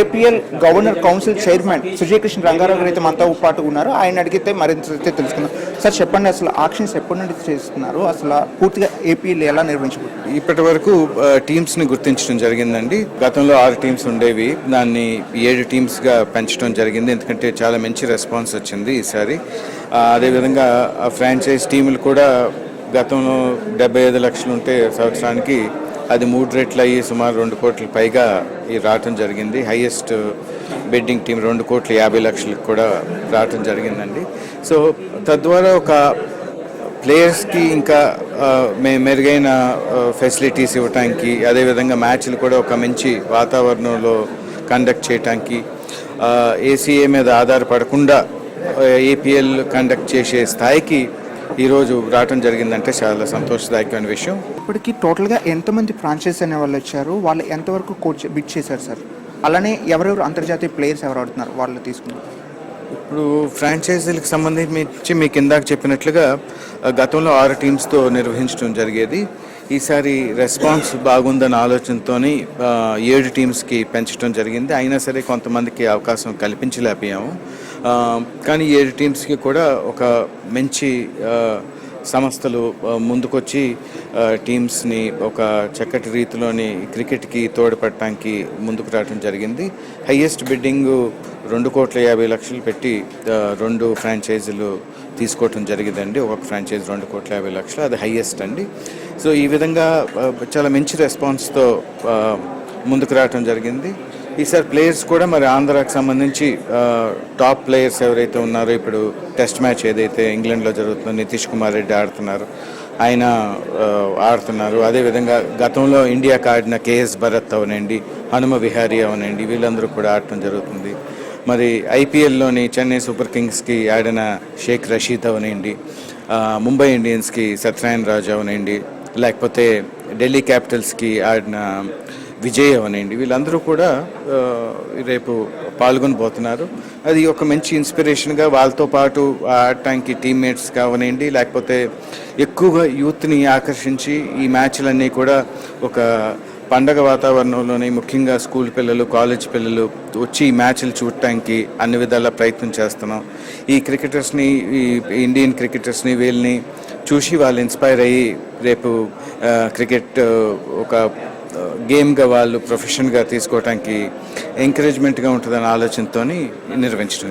APL governor council chairman Sujayakrishna Rangarao గారు అయితే మనతో పాటు ఉన్నారు. ఆయన అడిగితే మరింత అయితే తెలుసుకుందాం. సార్ చెప్పండి అసలు ఆక్షన్స్ ఎప్పటి నుండి చేస్తున్నారు? అసలు పూర్తిగా ఏపీఎల్ ఎలా నిర్వహించబడుతుంది ఇప్పటి వరకు టీమ్స్ని గుర్తించడం జరిగిందండి. గతంలో ఆరు టీమ్స్ ఉండేవి. దాన్ని ఏడు టీమ్స్గా పెంచడం జరిగింది. ఎందుకంటే చాలా మంచి రెస్పాన్స్ వచ్చింది ఈసారి. అదేవిధంగా ఫ్రాంచైజ్ టీములు కూడా గతంలో డెబ్బై ఐదు లక్షలు ఉంటే సంవత్సరానికి అది మూడు రెట్లు అయ్యి సుమారు రెండు కోట్ల పైగా ఈ రావటం జరిగింది. హైయెస్ట్ బిడ్డింగ్ టీం రెండు కోట్ల యాభై లక్షలకు కూడా రావటం జరిగిందండి. సో తద్వారా ఒక ప్లేయర్స్కి ఇంకా మే- మెరుగైన ఫెసిలిటీస్ ఇవ్వటానికి అదేవిధంగా మ్యాచ్లు కూడా ఒక మంచి వాతావరణంలో కండక్ట్ చేయటానికి ఏసీఏ మీద ఆధారపడకుండా ఏపీఎల్ కండక్ట్ చేసే స్థాయికి ఈరోజు రావటం జరిగిందంటే చాలా సంతోషదాయకమైన విషయం. ఇప్పటికి టోటల్గా ఎంతమంది ఫ్రాంచైజ్ అనే వాళ్ళు వచ్చారు? వాళ్ళు ఎంతవరకు కోచ్ బిట్ చేశారు సార్? అలానే ఎవరెవరు అంతర్జాతీయ ప్లేయర్స్ ఎవరు ఆడుతున్నారు వాళ్ళు తీసుకున్నారు ఇప్పుడు ఫ్రాంచైజీలకు సంబంధించి మీకు ఇందాక చెప్పినట్లుగా గతంలో ఆరు టీమ్స్తో నిర్వహించడం జరిగేది. ఈసారి రెస్పాన్స్ బాగుందన్న ఆలోచనతో ఏడు టీమ్స్కి పెంచడం జరిగింది. అయినా సరే కొంతమందికి అవకాశం కల్పించలేకపోయాము. కానీ ఏడు టీమ్స్కి కూడా ఒక మంచి సంస్థలు ముందుకొచ్చి టీమ్స్ని ఒక చక్కటి రీతిలోని క్రికెట్కి తోడ్పడటానికి ముందుకు రావడం జరిగింది. హయ్యెస్ట్ బిడ్డింగ్ రెండు కోట్ల యాభై లక్షలు పెట్టి రెండు ఫ్రాంచైజీలు తీసుకోవటం జరిగిందండి. ఒక ఫ్రాంచైజ్ రెండు కోట్ల యాభై లక్షలు అది హయ్యెస్ట్ అండి. సో ఈ విధంగా చాలా మంచి రెస్పాన్స్తో ముందుకు రావటం జరిగింది. ఈసారి ప్లేయర్స్ కూడా మరి ఆంధ్రాకి సంబంధించి టాప్ ప్లేయర్స్ ఎవరైతే ఉన్నారో ఇప్పుడు టెస్ట్ మ్యాచ్ ఏదైతే ఇంగ్లాండ్లో జరుగుతుందో నితీష్ కుమార్ రెడ్డి ఆడుతున్నారు. ఆయన ఆడుతున్నారు. అదేవిధంగా గతంలో ఇండియాకి ఆడిన కేఎస్ భరత్ అవనండి హనుమ విహారీ అవనండి వీళ్ళందరూ కూడా ఆడటం జరుగుతుంది. మరి ఐపీఎల్లోని చెన్నై సూపర్ కింగ్స్కి ఆడిన షేక్ రషీద్ అవనండి ముంబై ఇండియన్స్కి సత్యనారాయణ రాజు అవనండి లేకపోతే ఢిల్లీ క్యాపిటల్స్కి ఆడిన విజయ్ అవనండి వీళ్ళందరూ కూడా రేపు పాల్గొనబోతున్నారు. అది ఒక మంచి ఇన్స్పిరేషన్గా వాళ్ళతో పాటు ఆడటానికి టీమ్మేట్స్ కావనండి. లేకపోతే ఎక్కువగా యూత్ని ఆకర్షించి ఈ మ్యాచ్లన్నీ కూడా ఒక పండగ వాతావరణంలోనే ముఖ్యంగా స్కూల్ పిల్లలు కాలేజ్ పిల్లలు వచ్చి ఈ మ్యాచ్లు చూడటానికి అన్ని విధాల ప్రయత్నం చేస్తున్నాం. ఈ క్రికెటర్స్ని ఈ ఇండియన్ క్రికెటర్స్ని వీళ్ళని చూసి వాళ్ళు ఇన్స్పైర్ అయ్యి రేపు క్రికెట్ ఒక గేమ్గా వాళ్ళు ప్రొఫెషన్గా తీసుకోవడానికి ఎంకరేజ్మెంట్గా ఉంటుందనే ఆలోచనతో నిర్వహించడం